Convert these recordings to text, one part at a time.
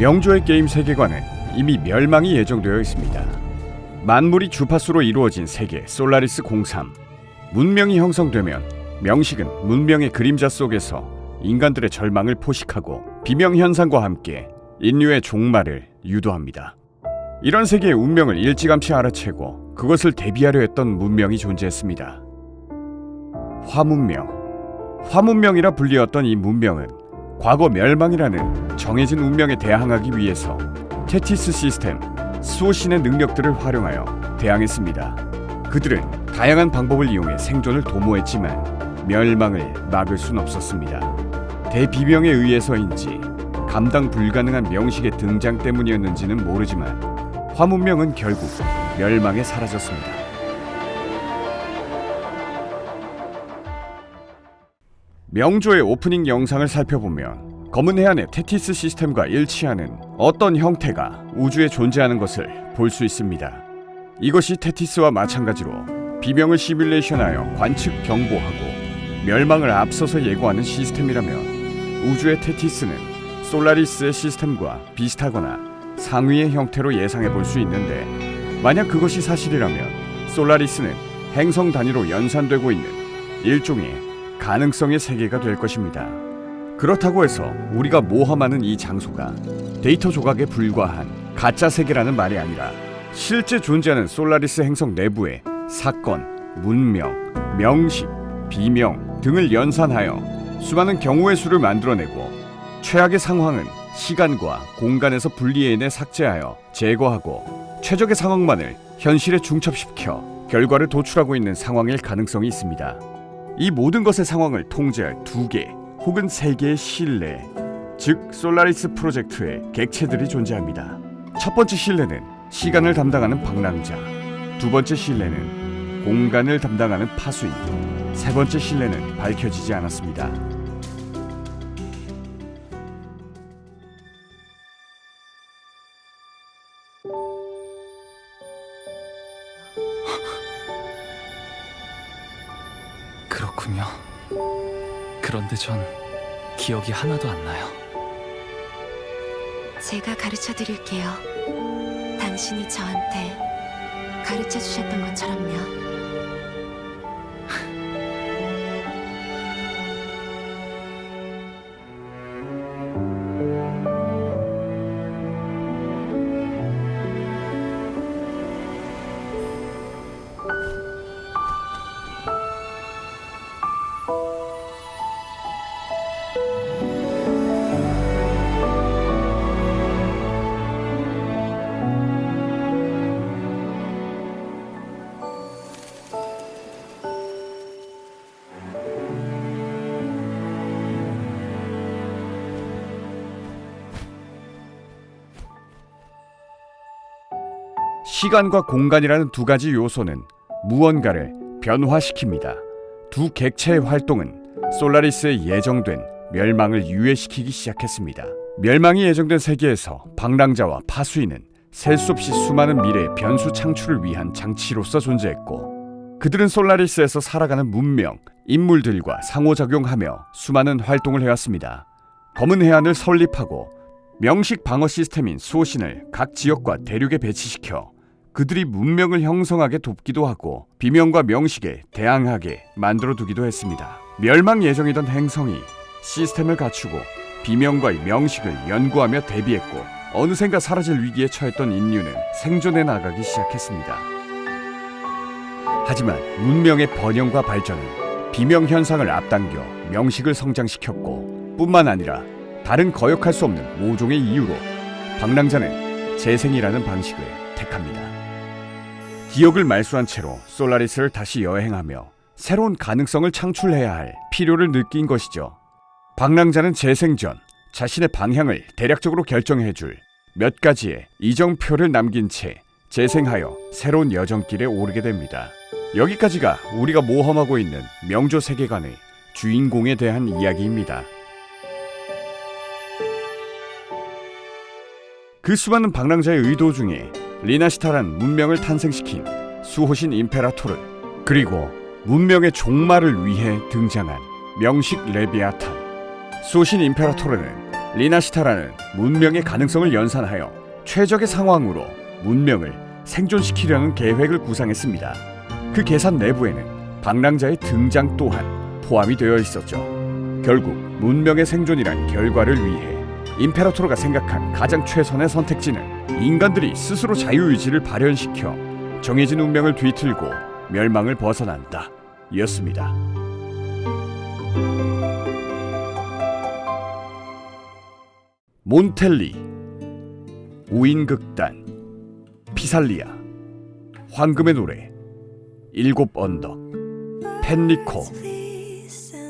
명조의 게임 세계관은 이미 멸망이 예정되어 있습니다. 만물이 주파수로 이루어진 세계 솔라리스 03. 문명이 형성되면 명식은 문명의 그림자 속에서 인간들의 절망을 포식하고 비명 현상과 함께 인류의 종말을 유도합니다. 이런 세계의 운명을 일찌감치 알아채고 그것을 대비하려 했던 문명이 존재했습니다. 화문명. 화문명이라 불리었던 이 문명은 과거 멸망이라는 정해진 운명에 대항하기 위해서 테티스 시스템, 수호신의 능력들을 활용하여 대항했습니다. 그들은 다양한 방법을 이용해 생존을 도모했지만 멸망을 막을 순 없었습니다. 대비명에 의해서인지 감당 불가능한 명식의 등장 때문이었는지는 모르지만 화문명은 결국 멸망에 사라졌습니다. 명조의 오프닝 영상을 살펴보면 검은 해안의 테티스 시스템과 일치하는 어떤 형태가 우주에 존재하는 것을 볼 수 있습니다. 이것이 테티스와 마찬가지로 비명을 시뮬레이션하여 관측 경보하고 멸망을 앞서서 예고하는 시스템이라면 우주의 테티스는 솔라리스의 시스템과 비슷하거나 상위의 형태로 예상해 볼 수 있는데 만약 그것이 사실이라면 솔라리스는 행성 단위로 연산되고 있는 일종의 가능성의 세계가 될 것입니다. 그렇다고 해서 우리가 모험하는 이 장소가 데이터 조각에 불과한 가짜 세계라는 말이 아니라 실제 존재하는 솔라리스 행성 내부의 사건, 문명, 명식, 비명 등을 연산하여 수많은 경우의 수를 만들어내고 최악의 상황은 시간과 공간에서 분리해내 삭제하여 제거하고 최적의 상황만을 현실에 중첩시켜 결과를 도출하고 있는 상황일 가능성이 있습니다. 이 모든 것의 상황을 통제할 두 개 혹은 세 개의 신뢰, 즉 솔라리스 프로젝트의 객체들이 존재합니다. 첫 번째 신뢰는 시간을 담당하는 방랑자, 두 번째 신뢰는 공간을 담당하는 파수인, 세 번째 신뢰는 밝혀지지 않았습니다. 그렇군요. 그런데 전 기억이 하나도 안 나요. 제가 가르쳐 드릴게요. 당신이 저한테 가르쳐 주셨던 것처럼요. 시간과 공간이라는 두 가지 요소는 무언가를 변화시킵니다. 두 객체의 활동은 솔라리스에 예정된 멸망을 유예시키기 시작했습니다. 멸망이 예정된 세계에서 방랑자와 파수인은 셀 수 없이 수많은 미래의 변수 창출을 위한 장치로서 존재했고 그들은 솔라리스에서 살아가는 문명, 인물들과 상호작용하며 수많은 활동을 해왔습니다. 검은 해안을 설립하고 명식 방어 시스템인 수호신을 각 지역과 대륙에 배치시켜 그들이 문명을 형성하게 돕기도 하고 비명과 명식에 대항하게 만들어 두기도 했습니다. 멸망 예정이던 행성이 시스템을 갖추고 비명과 명식을 연구하며 대비했고 어느샌가 사라질 위기에 처했던 인류는 생존해 나가기 시작했습니다. 하지만 문명의 번영과 발전은 비명 현상을 앞당겨 명식을 성장시켰고 뿐만 아니라 다른 거역할 수 없는 모종의 이유로 방랑자는 재생이라는 방식을 택합니다. 기억을 말소한 채로 솔라리스를 다시 여행하며 새로운 가능성을 창출해야 할 필요를 느낀 것이죠. 방랑자는 재생 전 자신의 방향을 대략적으로 결정해 줄 몇 가지의 이정표를 남긴 채 재생하여 새로운 여정길에 오르게 됩니다. 여기까지가 우리가 모험하고 있는 명조 세계관의 주인공에 대한 이야기입니다. 그 수많은 방랑자의 의도 중에 리나시타란 문명을 탄생시킨 수호신 임페라토르 그리고 문명의 종말을 위해 등장한 명식 레비아탄 수호신 임페라토르는 리나시타라는 문명의 가능성을 연산하여 최적의 상황으로 문명을 생존시키려는 계획을 구상했습니다. 그 계산 내부에는 방랑자의 등장 또한 포함이 되어 있었죠. 결국 문명의 생존이란 결과를 위해 임페라토르가 생각한 가장 최선의 선택지는 인간들이 스스로 자유의지를 발현시켜 정해진 운명을 뒤틀고 멸망을 벗어난다. 였습니다. 몬텔리 우인극단 피살리아 황금의 노래 일곱 언덕 펜리코.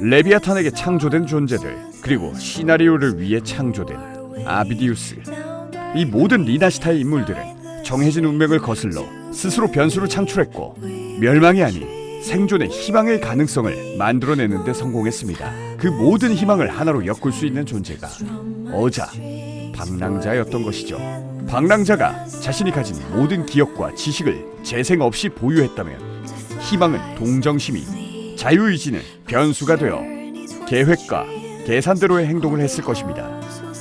레비아탄에게 창조된 존재들 그리고 시나리오를 위해 창조된 아비디우스 이 모든 리나시타의 인물들은 정해진 운명을 거슬러 스스로 변수를 창출했고 멸망이 아닌 생존의 희망의 가능성을 만들어내는 데 성공했습니다. 그 모든 희망을 하나로 엮을 수 있는 존재가 어자 방랑자였던 것이죠. 방랑자가 자신이 가진 모든 기억과 지식을 재생 없이 보유했다면 희망은 동정심이 자유의지는 변수가 되어 계획과 계산대로의 행동을 했을 것입니다.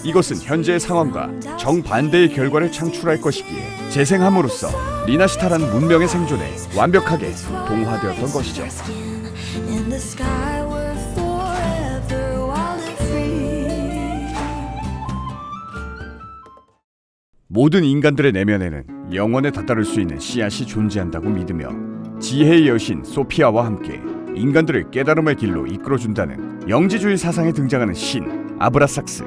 이것은 현재의 상황과 정반대의 결과를 창출할 것이기에 재생함으로써 리나시타라는 문명의 생존에 완벽하게 동화되었던 것이죠. 모든 인간들의 내면에는 영원에 다다를 수 있는 씨앗이 존재한다고 믿으며 지혜의 여신 소피아와 함께 인간들을 깨달음의 길로 이끌어준다는 영지주의 사상에 등장하는 신 아브라삭스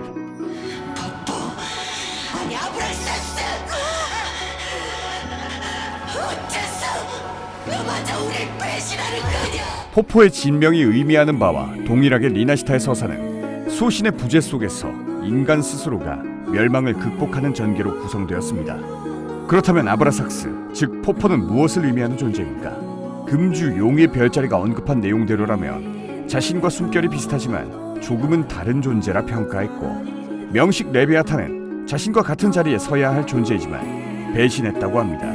포포의 진명이 의미하는 바와 동일하게 리나시타의 서사는 소신의 부재 속에서 인간 스스로가 멸망을 극복하는 전개로 구성되었습니다. 그렇다면 아브라삭스, 즉 포포는 무엇을 의미하는 존재입니까? 금주 용의 별자리가 언급한 내용대로라면 자신과 숨결이 비슷하지만 조금은 다른 존재라 평가했고 명식 레비아타는 자신과 같은 자리에 서야 할 존재이지만 배신했다고 합니다.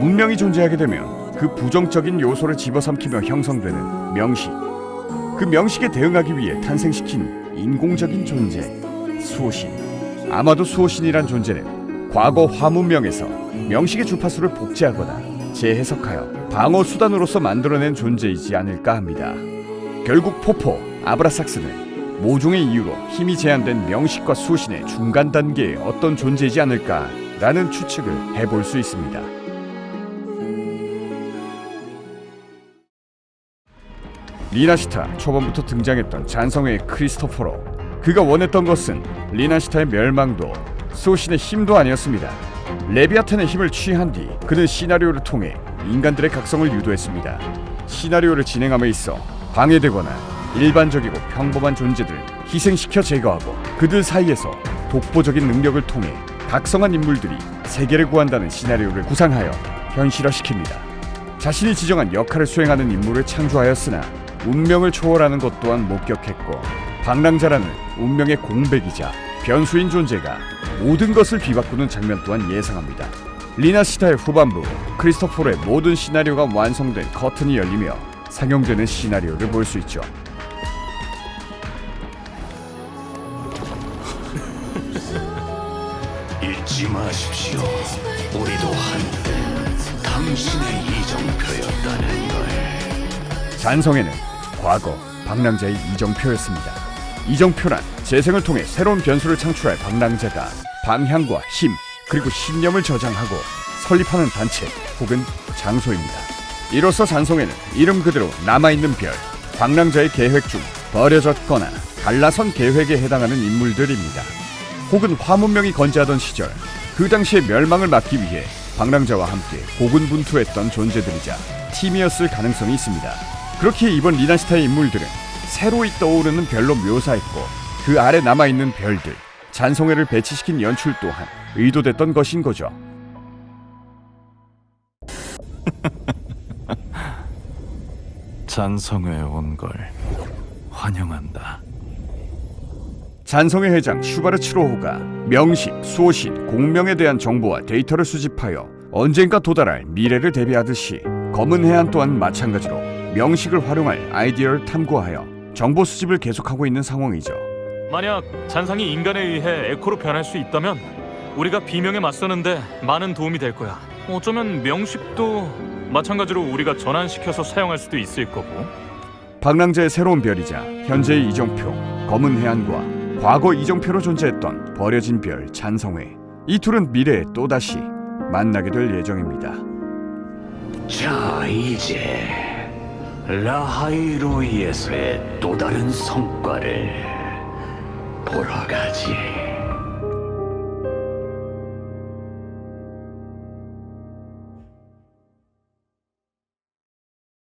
문명이 존재하게 되면 그 부정적인 요소를 집어삼키며 형성되는 명식. 그 명식에 대응하기 위해 탄생시킨 인공적인 존재 수호신. 아마도 수호신이란 존재는 과거 화문명에서 명식의 주파수를 복제하거나 재해석하여 방어 수단으로서 만들어낸 존재이지 않을까 합니다. 결국 포포 아브라삭스는 모종의 이유로 힘이 제한된 명식과 수호신의 중간 단계의 어떤 존재이지 않을까라는 추측을 해볼 수 있습니다. 리나시타 초반부터 등장했던 잔성의 크리스토퍼로 그가 원했던 것은 리나시타의 멸망도 소신의 힘도 아니었습니다. 레비아탄의 힘을 취한 뒤 그는 시나리오를 통해 인간들의 각성을 유도했습니다. 시나리오를 진행함에 있어 방해되거나 일반적이고 평범한 존재들을 희생시켜 제거하고 그들 사이에서 독보적인 능력을 통해 각성한 인물들이 세계를 구한다는 시나리오를 구상하여 현실화시킵니다. 자신이 지정한 역할을 수행하는 인물을 창조하였으나 운명을 초월하는 것 또한 목격했고 방랑자라는 운명의 공백이자 변수인 존재가 모든 것을 뒤바꾸는 장면 또한 예상합니다. 리나 시타의 후반부 크리스토퍼의 모든 시나리오가 완성된 커튼이 열리며 상영되는 시나리오를 볼 수 있죠. 잊지 마십시오. 우리도 한때 당신의 이정표였다는 걸. 잔성에는 과거 방랑자의 이정표였습니다. 이정표란 재생을 통해 새로운 변수를 창출할 방랑자가 방향과 힘 그리고 신념을 저장하고 설립하는 단체 혹은 장소입니다. 이로써 잔성에는 이름 그대로 남아있는 별, 방랑자의 계획 중 버려졌거나 갈라선 계획에 해당하는 인물들입니다. 혹은 화문명이 건재하던 시절 그 당시의 멸망을 막기 위해 방랑자와 함께 고군분투했던 존재들이자 팀이었을 가능성이 있습니다. 그렇기에 이번 리나시타의 인물들은 새로이 떠오르는 별로 묘사했고 그 아래 남아있는 별들, 잔송회를 배치시킨 연출 또한 의도됐던 것인 거죠. 잔성회에 온 걸 환영한다. 잔성회 회장 슈바르츠로호가 명식, 수호신, 공명에 대한 정보와 데이터를 수집하여 언젠가 도달할 미래를 대비하듯이 검은 해안 또한 마찬가지로 명식을 활용할 아이디어를 탐구하여 정보 수집을 계속하고 있는 상황이죠. 만약 잔상이 인간에 의해 에코로 변할 수 있다면 우리가 비명에 맞서는데 많은 도움이 될 거야. 어쩌면 명식도 마찬가지로 우리가 전환시켜서 사용할 수도 있을 거고. 방랑자의 새로운 별이자 현재의 이정표, 검은 해안과 과거 이정표로 존재했던 버려진 별 잔성회 이 둘은 미래에 또다시 만나게 될 예정입니다. 자 이제 라하이로이에서의 또 다른 성과를 보러 가지.